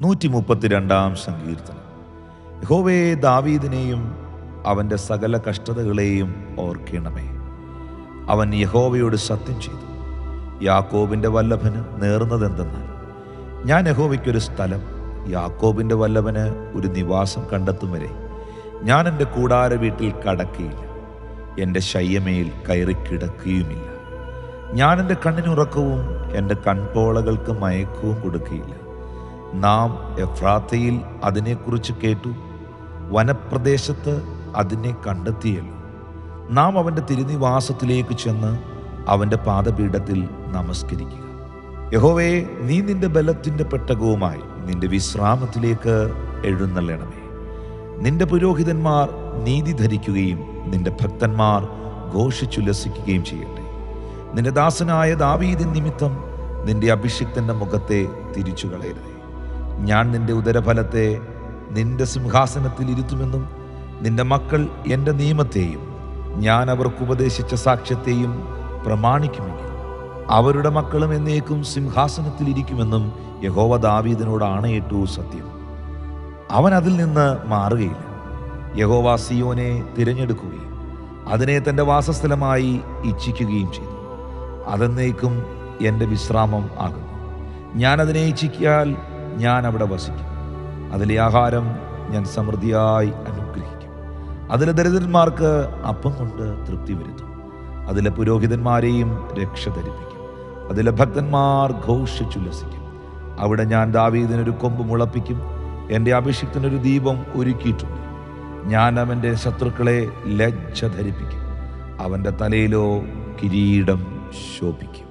നൂറ്റി മുപ്പത്തിരണ്ടാം സങ്കീർത്തനം. യഹോവേ ദാവീദിനെയും അവന്റെ സകല കഷ്ടതകളെയും ഓർക്കണമേ. അവൻ യഹോവയോട് സത്യം ചെയ്തു. യാക്കോബിന്റെ വല്ലഭന് നേർന്നതെന്തെന്നാൽ ഞാൻ യഹോവയ്ക്കൊരു സ്ഥലം യാക്കോബിന്റെ വല്ലഭന് ഒരു നിവാസം കണ്ടെത്തും വരെ ഞാൻ എന്റെ കൂടാര വീട്ടിൽ കടക്കിയില്ല. എന്റെ ശയ്യമേൽ കയറി കിടക്കുകയുമില്ല. ഞാൻ എന്റെ കണ്ണിനുറക്കവും എന്റെ കൺപോളകൾക്ക് മയക്കവും കൊടുക്കുകയില്ല നാം എഫ്രാത്തയിൽ അതിനെക്കുറിച്ച് കേട്ടു. വനപ്രദേശത്ത് അതിനെ കണ്ടെത്തിയല്ലോ. നാം അവന്റെ തിരുനിവാസത്തിലേക്ക് ചെന്ന് അവന്റെ പാദപീഠത്തിൽ നമസ്കരിക്കുക. യഹോവേ നീ നിന്റെ ബലത്തിന്റെ പെട്ടകവുമായി നിന്റെ വിശ്രാമത്തിലേക്ക് എഴുന്നള്ളണമേ. നിന്റെ പുരോഹിതന്മാർ നീതി ധരിക്കുകയും നിന്റെ ഭക്തന്മാർ ഘോഷിച്ചുല്ലസിക്കുകയും ചെയ്യട്ടെ. നിന്റെ ദാസനായ ദാവീദിൻ നിമിത്തം നിന്റെ അഭിഷിക്തന്റെ മുഖത്തെ തിരിച്ചു കളയരുതേ ഞാൻ നിന്റെ ഉദരഫലത്തെ നിന്റെ സിംഹാസനത്തിൽ ഇരുത്തുമെന്നും നിന്റെ മക്കൾ എന്റെ നിയമത്തെയും ഞാൻ അവർക്ക് ഉപദേശിച്ച സാക്ഷ്യത്തെയും പ്രമാണിക്കുമെങ്കിൽ അവരുടെ മക്കളും എന്നേക്കും സിംഹാസനത്തിൽ ഇരിക്കുമെന്നും യഹോവ ദാവീദിനോട് ആണയിട്ടു സത്യം. അവൻ അതിൽ നിന്ന് മാറുകയില്ല. യഹോവ സിയോനെ തിരഞ്ഞെടുക്കുകയും അതിനെ തന്റെ വാസസ്ഥലമായി ഇച്ഛിക്കുകയും ചെയ്തു. അതെന്നേക്കും എന്റെ വിശ്രാമം ആകുന്നു. ഞാൻ അതിനെ ഇച്ഛിക്കാൽ ഞാൻ അവിടെ വസിക്കും. അതിലെ ആഹാരം ഞാൻ സമൃദ്ധിയായി അനുഗ്രഹിക്കും. അതിലെ ദരിദ്രന്മാർക്ക് അപ്പം കൊണ്ട് തൃപ്തി വരുത്തും. അതിലെ പുരോഹിതന്മാരെയും രക്ഷ ധരിപ്പിക്കും. അതിലെ ഭക്തന്മാർ ഘോഷിച്ചുല്ലസിക്കും. അവിടെ ഞാൻ ദാവീദിനൊരു കൊമ്പ് മുളപ്പിക്കും. എന്റെ അഭിഷിക്തനൊരു ദീപം ഒരുക്കിയിട്ടുണ്ട്. ഞാൻ അവന്റെ ശത്രുക്കളെ ലജ്ജ ധരിപ്പിക്കും. അവന്റെ തലയിലോ കിരീടം ശോഭിക്കും.